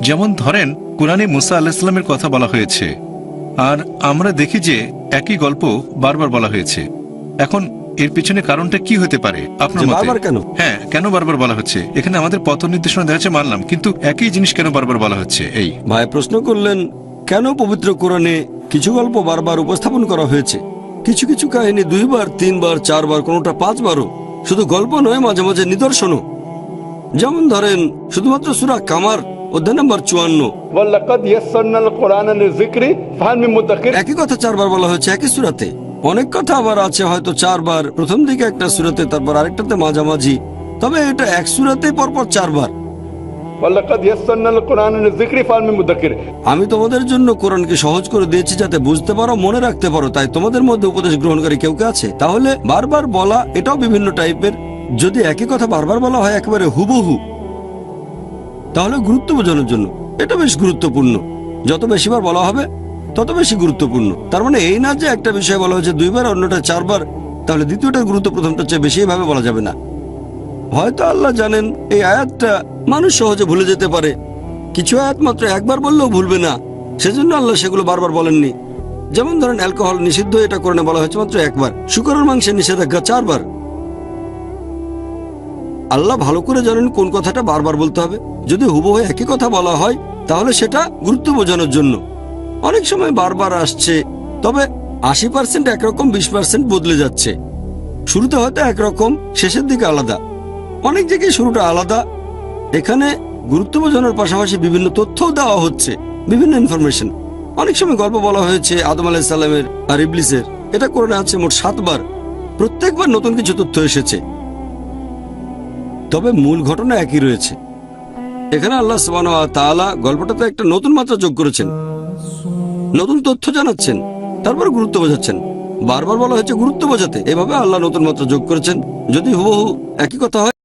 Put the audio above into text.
যেমন ধরেন কোরআনে মুসা আলাহিসাল্লামের কথা বলা হয়েছে। আর আমরা দেখি যে একই গল্প বারবার বলা হয়েছে। এখন এর পিছনে কারণটা কি হতে পারে? আপনার মতে? বারবার কেন? হ্যাঁ কেন বারবার বলা হচ্ছে? এখানে আমাদের পথ নির্দেশনা দেখা যাচ্ছে মানলাম। কিন্তু একই জিনিস কেন বারবার বলা হচ্ছে? এই। ভাই প্রশ্ন করলেন কেন পবিত্র কোরআনে কিছু গল্প বারবার উপস্থাপন করা হয়েছে? কিছু কিছু কাহিনী দুইবার তিনবার চারবার কোনোটা পাঁচবারও। শুধু গল্প নয় মাঝে মাঝে নিদর্শনও। যেমন ধরেন শুধুমাত্র সুরা কামার অধ্যায় নম্বর চুয়ান্ন। একই কথা চারবার বলা হয়েছে একই সুরাতে। অনেক কথা আবার আছে হয়তো চারবার। প্রথম দিকে একটা সুরাতে তারপর আরেকটাতে মাঝামাঝি। তবে এটা এক সুরাতে পরপর চারবার। আমি তোমাদের জন্য কোরআনকে সহজ করে দিয়েছি যাতে বুঝতে পারো মনে রাখতে পারো তাই তোমাদের মধ্যে উপদেশ গ্রহণকারী কেউ কে আছে? তাহলে বারবার বলা এটাও বিভিন্ন টাইপের। যদি একই কথা বারবার বলা হয় একেবারে হুবহু। তাহলে গুরুত্ব বোঝানোর জন্য। এটা বেশ গুরুত্বপূর্ণ। যত বেশিবার বলা হবে, তত বেশি গুরুত্বপূর্ণ। তার মানে এই না যে একটা বিষয় বলা হয়েছে দুইবার, অন্যটা চারবার, তাহলে দ্বিতীয়টার গুরুত্ব প্রথমটার চেয়ে বেশি ভাবে বলা যাবে না। হয়তো আল্লাহ জানেন এই আয়াতটা মানুষ সহজে ভুলে যেতে পারে। কিছু আয়াত মাত্র একবার বললেও ভুলবে না। সেজন্য আল্লাহ সেগুলো বারবার বলেননি। যেমন ধরেন অ্যালকোহল নিষিদ্ধ, এটা করে বলা হয়েছে মাত্র একবার। শুকরের মাংসের নিষেধাজ্ঞা চারবার। আল্লাহ ভালো করে জানেন কোন কথাটা বারবার বলতে হবে। যদি হুবহু একই কথা বলা হয়, তাহলে সেটা গুরুত্ব বোঝানোর জন্য। অনেক সময় বারবার আসছে, তবে আশি পার্সেন্ট একরকম, বিশ পার্সেন্ট বদলে যাচ্ছে। শুরুতে হয়তো একরকম, শেষের দিকে আলাদা। অনেক জায়গায় শুরুটা আলাদা। এখানে গুরুত্ব বোঝানোর পাশাপাশি বিভিন্ন তথ্যও দেওয়া হচ্ছে, বিভিন্ন ইনফরমেশন অনেক সময় গল্প বলা হয়েছে আদম আলাহিসাল্লামের আর ইবলিসের। এটা করে আছে মোট সাতবার। প্রত্যেকবার নতুন কিছু তথ্য এসেছে। তবে মূল ঘটনা একই রয়েছে। এখানে আল্লাহ সবান গল্পটাতে একটা নতুন মাত্রা যোগ করেছেন। নতুন তথ্য জানাচ্ছেন, তারপর গুরুত্ব বোঝাচ্ছেন। বারবার বলা হয়েছে গুরুত্ব বোঝাতে, এভাবে আল্লাহ নতুন মাত্রা যোগ করেছেন। যদি হুবহু একই কথা হয়